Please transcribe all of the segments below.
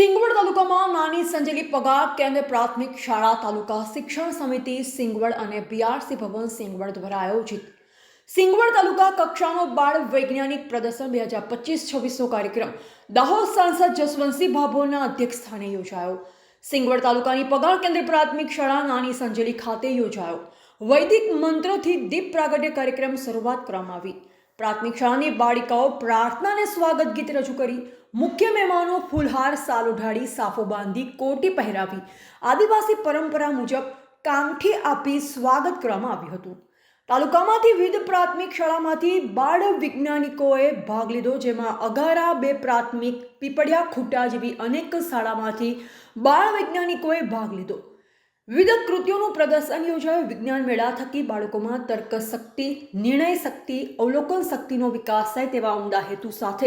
સિંગવડ તાલુકામાં નાની સંજેલી પગાર કેન્દ્ર પ્રાથમિક શાળા તાલુકા શિક્ષણ સમિતિ સિંગવડ અને બીઆરસી ભવન સિંગવડ દ્વારા આયોજિત. સિંગવડ તાલુકા કક્ષાનો બાળ વૈજ્ઞાનિક પ્રદર્શન બે હજાર પચીસ છવ્વીસનો કાર્યક્રમ દાહોદ સાંસદ જસવંતસિંહ ભાભોરના અધ્યક્ષ સ્થાને યોજાયો. સિંગવડ તાલુકાની પગાર કેન્દ્ર પ્રાથમિક શાળા નાની સંજેલી ખાતે યોજાયો. વૈદિક મંત્રોથી દીપ પ્રાગટ્ય કાર્યક્રમ શરૂઆત કરવામાં આવી. પ્રાથમિક શાળાની બાળિકાઓ પ્રાર્થનાને સ્વાગત ગીત રજૂ કરી. મુખ્ય મહેમાનો ફૂલહાર સાલ ઉઢાડી, સાફો બાંધી, કોટી પહેરાવી. આદિવાસી પરંપરા મુજબ કામઠી આપી સ્વાગત કરવામાં આવ્યું હતું. તાલુકામાંથી વિવિધ પ્રાથમિક શાળામાંથી બાળ વૈજ્ઞાનિકોએ ભાગ લીધો, જેમાં અગારા બે પ્રાથમિક, પીપળિયા ખૂટા જેવી અનેક શાળામાંથી બાળ વૈજ્ઞાનિકોએ ભાગ લીધો. વિવિધ કૃતિઓનું પ્રદર્શન યોજાયું. વિજ્ઞાન મેળા થકી બાળકોમાં તર્ક શક્તિ નિર્ણય શક્તિ અવલોકન શક્તિનો વિકાસ થાય તેવા ઉમદા હેતુ સાથે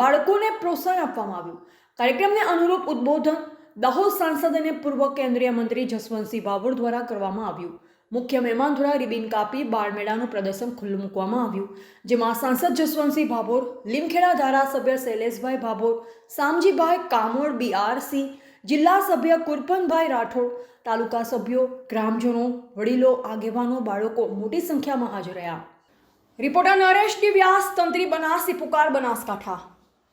બાળકોને પ્રોત્સાહન આપવામાં આવ્યું. કાર્યક્રમને અનુરૂપ ઉદ્બોધન દાહોદ સાંસદ અને પૂર્વ કેન્દ્રીય મંત્રી જસવંતસિંહ બાબર દ્વારા કરવામાં આવ્યું. મુખ્ય મહેમાન દ્વારા રિબિન કાપી બાળમેળાનું પ્રદર્શન ખુલ્લું મૂકવામાં આવ્યું. જેમાં સાંસદ જસવંતસિંહ ભાભોર લીમખેડા ધારાસભ્ય શૈલેષભાઈ ભાભોર સામજીભાઈ કામોડ બીઆરસી જિલ્લા સભ્ય કુરપનભાઈ રાઠોડ, તાલુકા સભ્યો, ગ્રામજનો, વડીલો, આગેવાનો, બાળકો મોટી સંખ્યામાં હાજર રહ્યા. રિપોર્ટર નરેશ ડી વ્યાસ, તંત્રી બનાસી પુકાર બનાસકાંઠા.